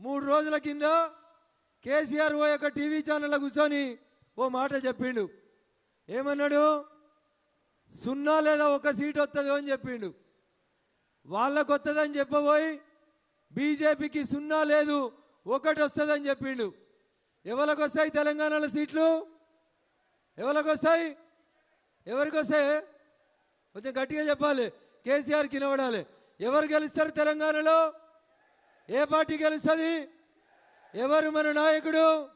మూడు రోజుల కింద కేసీఆర్ ఓ యొక్క టీవీ ఛానల్లో కూర్చొని ఓ మాట చెప్పిండు. ఏమన్నాడు? సున్నా లేదా ఒక సీట్ వస్తుందో అని చెప్పిండు. వాళ్ళకు వస్తుందని చెప్పబోయి బీజేపీకి సున్నా లేదు ఒకటి వస్తుందని చెప్పిండు. ఎవరికి వస్తాయి తెలంగాణలో సీట్లు? ఎవరికి వస్తాయి? ఎవరికి వస్తాయి? కొంచెం గట్టిగా చెప్పాలి. కేసీఆర్ కినబడాలి ఎవరు గెలుస్తారు తెలంగాణలో? ఏ పార్టీ గెలుస్తుంది? ఎవరు మన నాయకుడు?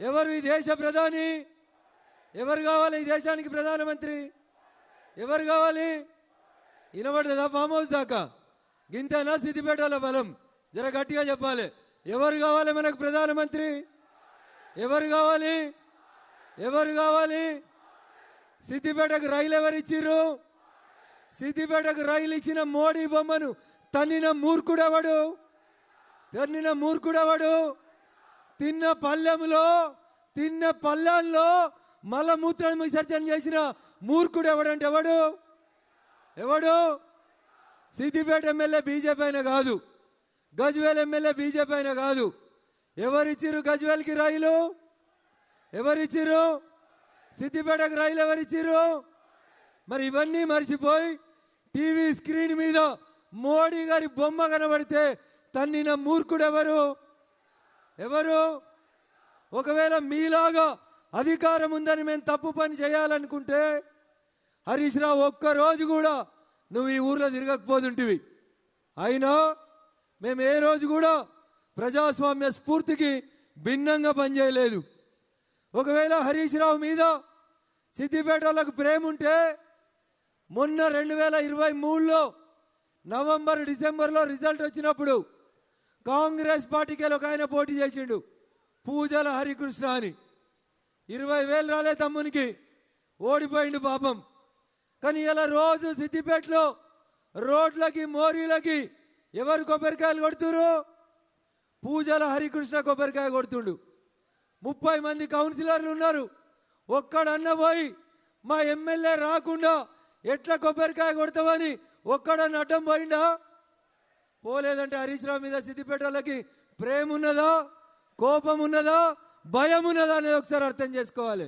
ఎవరు ఈ దేశ ప్రధాని? ఎవరు కావాలి ఈ దేశానికి ప్రధానమంత్రి? ఎవరు కావాలి? వినబడదా ఫామ్ హౌస్ దాకా? గింతనా సిద్దిపేటలో బలం? జర గట్టిగా చెప్పాలి. ఎవరు కావాలి మనకు ప్రధానమంత్రి? ఎవరు కావాలి? ఎవరు కావాలి? సిద్దిపేటకు రైలు ఎవరు ఇచ్చిర్రు? సిద్దిపేటకు రైలు ఇచ్చిన మోడీ బొమ్మను తన్నిన మూర్ఖుడెవడు తిన్న మూర్ఖుడవడు? తిన్న పల్లెములో తిన్న పల్లెల్లో మలమూత్రాన్ని విసర్జన చేసిన మూర్ఖుడు ఎవడంటే ఎవడు? ఎవడు? సిద్దిపేట ఎమ్మెల్యే బీజేపీ అయినా కాదు. గజ్వేల్ ఎమ్మెల్యే బీజేపీ అయినా కాదు. ఎవరిచ్చిరు గజ్వేల్కి రైలు? ఎవరిచ్చిరు సిద్దిపేటకు రైలు ఎవరిచ్చిరు మరి ఇవన్నీ మర్చిపోయి టీవీ స్క్రీన్ మీద మోడీ గారి బొమ్మ కనబడితే తన్నిన మూర్ఖుడు ఎవరు? ఎవరు ఒకవేళ మీలాగా అధికారం ఉందని మేము తప్పు పని చేయాలనుకుంటే హరీష్ రావు ఒక్క రోజు కూడా నువ్వు ఈ ఊర్లో తిరగకపోతుంటివి అయినా మేము ఏ రోజు కూడా ప్రజాస్వామ్య స్ఫూర్తికి భిన్నంగా పనిచేయలేదు. ఒకవేళ హరీష్ రావు మీద సిద్దిపేట వాళ్ళకు ప్రేమ ఉంటే మొన్న రెండు వేల ఇరవై మూడులో నవంబర్ డిసెంబర్లో రిజల్ట్ వచ్చినప్పుడు కాంగ్రెస్ పార్టీకి ఒక ఆయన పోటీ చేసిండు. పూజల హరికృష్ణ అని. ఇరవై వేలు రాలే తమ్మునికి. ఓడిపోయిండు పాపం. కానీ ఇలా రోజు సిద్దిపేటలో రోడ్లకి మోరీలకి ఎవరు కొబ్బరికాయలు కొడుతురు పూజల హరికృష్ణ కొబ్బరికాయ కొడుతుండు. ముప్పై మంది కౌన్సిలర్లు ఉన్నారు. ఒక్కడన్న పోయి మా ఎమ్మెల్యే రాకుండా ఎట్లా కొబ్బరికాయ కొడతావని ఒక్కడన్న అడ్డం పోయిండా? పోలేదంటే హరీష్ రావు మీద సిద్దిపేట వాళ్ళకి ప్రేమ ఉన్నదా కోపం ఉన్నదా భయం ఉన్నదా అనేది ఒకసారి అర్థం చేసుకోవాలి.